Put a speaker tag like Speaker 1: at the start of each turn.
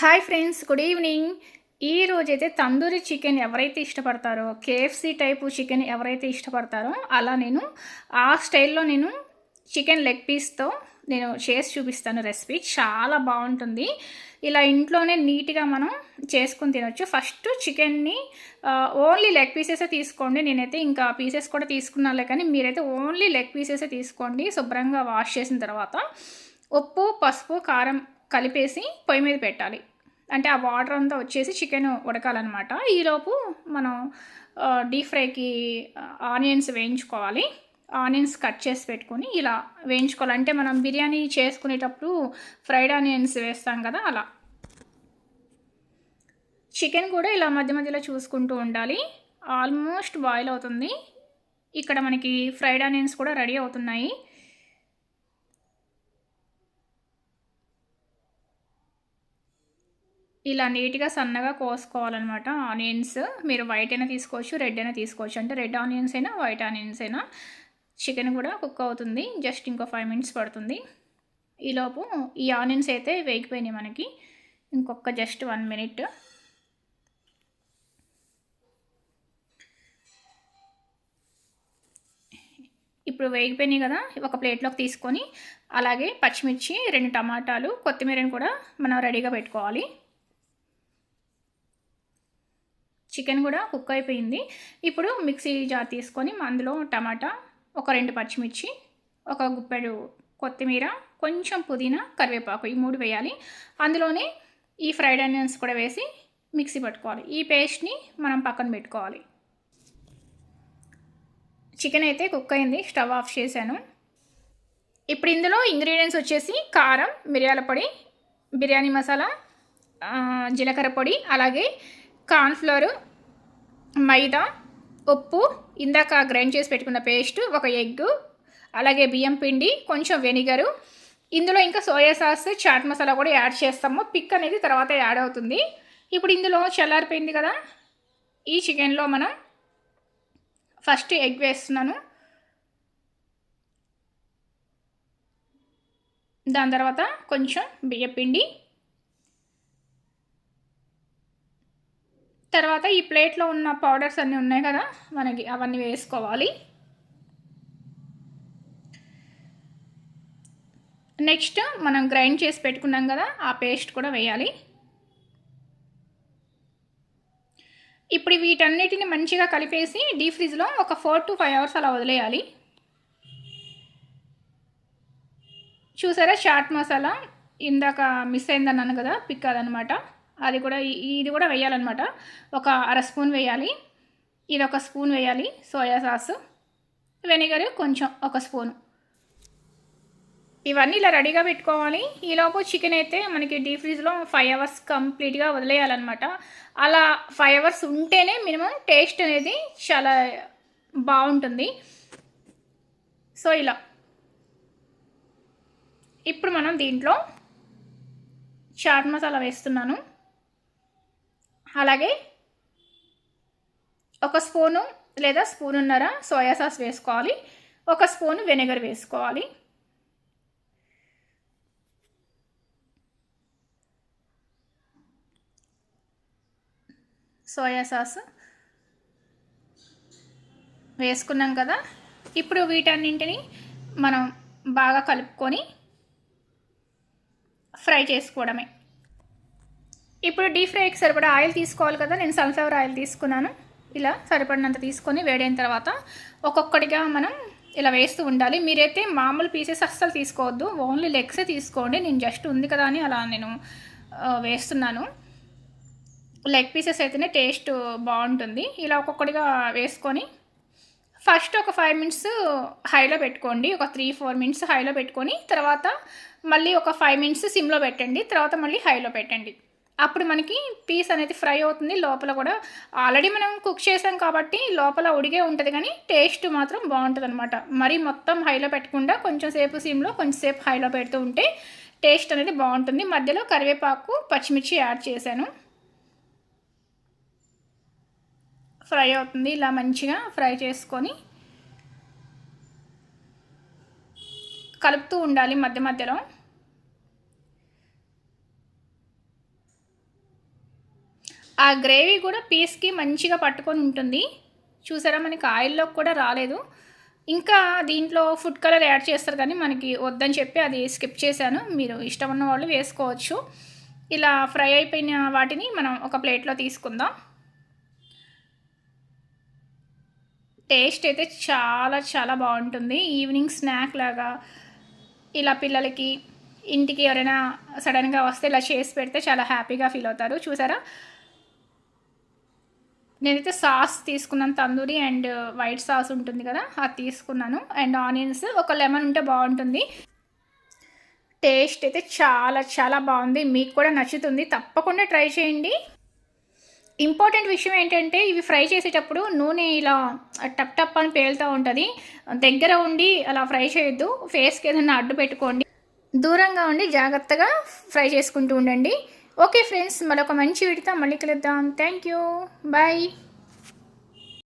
Speaker 1: Hi friends good evening. ఈ రోజైతే tandoori chicken ఎవరైతే ఇష్టపడతారో కేఎఫ్సి టైపు చికెన్ ఎవరైతే ఇష్టపడతారో అలా నేను ఆ స్టైల్లో నేను చికెన్ లెగ్ పీస్తో నేను చేసి చూపిస్తాను రెసిపీ. చాలా బాగుంటుంది. ఇలా ఇంట్లోనే నీట్గా మనం చేసుకుని తినొచ్చు. ఫస్ట్ చికెన్ని ఓన్లీ లెగ్ పీసెసే తీసుకోండి. నేనైతే ఇంకా పీసెస్ కూడా తీసుకున్నాలే కానీ మీరైతే ఓన్లీ లెగ్ పీసెసే తీసుకోండి. శుభ్రంగా వాష్ చేసిన తర్వాత ఉప్పు పసుపు కారం కలిపేసి పొయ్యి మీద పెట్టాలి. అంటే ఆ వాటర్ అంతా వచ్చేసి చికెన్ ఉడకాలన్నమాట. ఈలోపు మనం డీప్ ఫ్రైకి ఆనియన్స్ వేయించుకోవాలి. ఆనియన్స్ కట్ చేసి పెట్టుకొని ఇలా వేయించుకోవాలి. అంటే మనం బిర్యానీ చేసుకునేటప్పుడు ఫ్రైడ్ ఆనియన్స్ వేస్తాం కదా అలా. చికెన్ కూడా ఇలా మధ్య మధ్యలో చూసుకుంటూ ఉండాలి. ఆల్మోస్ట్ బాయిల్ అవుతుంది. ఇక్కడ మనకి ఫ్రైడ్ ఆనియన్స్ కూడా రెడీ అవుతున్నాయి. ఇలా నీట్గా సన్నగా కోసుకోవాలన్నమాట. ఆనియన్స్ మీరు వైట్ అయినా తీసుకోవచ్చు రెడ్ అయినా తీసుకోవచ్చు. అంటే రెడ్ ఆనియన్స్ అయినా వైట్ ఆనియన్స్ అయినా చికెన్ కూడా కుక్ అవుతుంది. జస్ట్ ఇంకో ఫైవ్ మినిట్స్ పడుతుంది. ఈలోపు ఈ ఆనియన్స్ అయితే వేగిపోయినాయి మనకి. ఇంకొక జస్ట్ వన్ మినిట్. ఇప్పుడు వేగిపోయినాయి కదా ఒక ప్లేట్లోకి తీసుకొని అలాగే పచ్చిమిర్చి రెండు టమాటాలు కొత్తిమీరని కూడా మనం రెడీగా పెట్టుకోవాలి. చికెన్ కూడా కుక్ అయిపోయింది. ఇప్పుడు మిక్సీ జార్ తీసుకొని అందులో టమాటా ఒక రెండు పచ్చిమిర్చి ఒక గుప్పెడు కొత్తిమీర కొంచెం పుదీనా కరివేపాకు ఈ మూడు వేయాలి. అందులోనే ఈ ఫ్రైడ్ ఆనియన్స్ కూడా వేసి మిక్సీ పట్టుకోవాలి. ఈ పేస్ట్ని మనం పక్కన పెట్టుకోవాలి. చికెన్ అయితే కుక్ అయింది. స్టవ్ ఆఫ్ చేశాను. ఇప్పుడు ఇందులో ఇంగ్రీడియంట్స్ వచ్చేసి కారం మిరియాల పొడి బిర్యానీ మసాలా జీలకర్ర పొడి అలాగే కార్న్ఫ్లోర్ మైదా ఉప్పు ఇందాక గ్రైండ్ చేసి పెట్టుకున్న పేస్ట్ ఒక ఎగ్ అలాగే బియ్యం పిండి కొంచెం వెనిగరు. ఇందులో ఇంకా సోయా సాస్ చాట్ మసాలా కూడా యాడ్ చేస్తాము. పిక్ అనేది తర్వాత యాడ్ అవుతుంది. ఇప్పుడు ఇందులో చల్లారిపోయింది కదా? ఈ చికెన్లో మనం ఫస్ట్ ఎగ్ వేస్తున్నాను. దాని తర్వాత కొంచెం బియ్యపిండి తర్వాత ఈ ప్లేట్లో ఉన్న పౌడర్స్ అన్నీ ఉన్నాయి కదా మనకి అవన్నీ వేసుకోవాలి. నెక్స్ట్ మనం గ్రైండ్ చేసి పెట్టుకున్నాం కదా ఆ పేస్ట్ కూడా వేయాలి. ఇప్పుడు వీటన్నిటిని మంచిగా కలిపేసి డీప్ ఫ్రిడ్జ్లో ఒక ఫోర్ టు ఫైవ్ అవర్స్ అలా వదిలేయాలి. చూసారా చాట్ మసాలా? ఇందాక మిస్ అయిందన్నాను కదా పిక్ అదనమాట అది కూడా ఇది కూడా వేయాలన్నమాట. ఒక అర స్పూన్ వేయాలి. ఇది ఒక స్పూన్ వేయాలి. సోయా సాస్ వెనిగర్ కొంచెం ఒక స్పూను. ఇవన్నీ ఇలా రెడీగా పెట్టుకోవాలి. ఈలోపు చికెన్ అయితే మనకి డీప్ ఫ్రిడ్జ్లో ఫైవ్ అవర్స్ కంప్లీట్గా వదిలేయాలన్నమాట. అలా ఫైవ్ అవర్స్ ఉంటేనే మినిమం టేస్ట్ అనేది చాలా బాగుంటుంది. సో ఇలా. ఇప్పుడు మనం దీంట్లో చాట్ మసాలా వేస్తున్నాను. అలాగే ఒక స్పూను లేదా స్పూనున్నర సోయా సాస్ వేసుకోవాలి. ఒక స్పూను వెనిగర్ వేసుకోవాలి. సోయా సాస్ వేసుకున్నాం కదా. ఇప్పుడు వీటన్నింటిని మనం బాగా కలుపుకొని ఫ్రై చేసుకోవడమే. ఇప్పుడు డీప్ ఫ్రైకి సరిపడా ఆయిల్ తీసుకోవాలి కదా నేను సన్ఫ్లవర్ ఆయిల్ తీసుకున్నాను. ఇలా సరిపడినంత తీసుకొని వేడైన తర్వాత ఒక్కొక్కటిగా మనం ఇలా వేస్తూ ఉండాలి. మీరైతే మామూలు పీసెస్ అస్సలు తీసుకోవద్దు. ఓన్లీ లెగ్సే తీసుకోండి. నేను జస్ట్ ఉంది కదా అని అలా నేను వేస్తున్నాను. లెగ్ పీసెస్ అయితేనే టేస్ట్ బాగుంటుంది. ఇలా ఒక్కొక్కటిగా వేసుకొని ఫస్ట్ ఒక ఫైవ్ మినిట్స్ హైలో పెట్టుకోండి. ఒక త్రీ ఫోర్ మినిట్స్ హైలో పెట్టుకొని తర్వాత మళ్ళీ ఒక ఫైవ్ మినిట్స్ సిమ్లో పెట్టండి. తర్వాత మళ్ళీ హైలో పెట్టండి. అప్పుడు మనకి పీస్ అనేది ఫ్రై అవుతుంది. లోపల కూడా ఆల్రెడీ మనం కుక్ చేసాం కాబట్టి లోపల ఉడిగే ఉంటుంది కానీ టేస్ట్ మాత్రం బాగుంటుంది అనమాట మరీ మొత్తం హైలో పెట్టకుండా కొంచెం సేపు సీమ్లో కొంచెం సేపు హైలో పెడుతూ ఉంటే టేస్ట్ అనేది బాగుంటుంది. మధ్యలో కరివేపాకు పచ్చిమిర్చి యాడ్ చేశాను. ఫ్రై అవుతుంది. ఇలా మంచిగా ఫ్రై చేసుకొని కలుపుతూ ఉండాలి మధ్య మధ్యలో. ఆ గ్రేవీ కూడా పీస్కి మంచిగా పట్టుకొని ఉంటుంది. చూసారా మనకి ఆయిల్లో కూడా రాలేదు. ఇంకా దీంట్లో ఫుడ్ కలర్ యాడ్ చేస్తారు కానీ మనకి వద్దని చెప్పి అది స్కిప్ చేశాను. మీరు ఇష్టం ఉన్న వాళ్ళు వేసుకోవచ్చు. ఇలా ఫ్రై అయిపోయిన వాటిని మనం ఒక ప్లేట్లో తీసుకుందాం. టేస్ట్ అయితే చాలా చాలా బాగుంటుంది. ఈవినింగ్ స్నాక్ లాగా ఇలా పిల్లలకి ఇంటికి ఎవరైనా సడన్గా వస్తే ఇలా చేసి పెడితే చాలా హ్యాపీగా ఫీల్ అవుతారు. చూసారా? నేనైతే సాస్ తీసుకున్నాను tandoori and uh, white sauce ఉంటుంది కదా అది తీసుకున్నాను. అండ్ ఆనియన్స్ ఒక లెమన్ ఉంటే బాగుంటుంది. టేస్ట్ అయితే చాలా చాలా బాగుంది. మీకు కూడా నచ్చుతుంది. తప్పకుండా ట్రై చేయండి. ఇంపార్టెంట్ విషయం ఏంటంటే ఇవి ఫ్రై చేసేటప్పుడు నూనె ఇలా టప్ టప్ అని పేలుతూ ఉంటుంది. దగ్గర ఉండి అలా ఫ్రై చేయొద్దు. ఫేస్కి ఏదైనా అడ్డు పెట్టుకోండి. దూరంగా ఉండి జాగ్రత్తగా ఫ్రై చేసుకుంటూ ఉండండి. ఓకే ఫ్రెండ్స్ మరొక మంచి వీడితో మళ్ళీ కలుద్దాం. Thank you. బాయ్.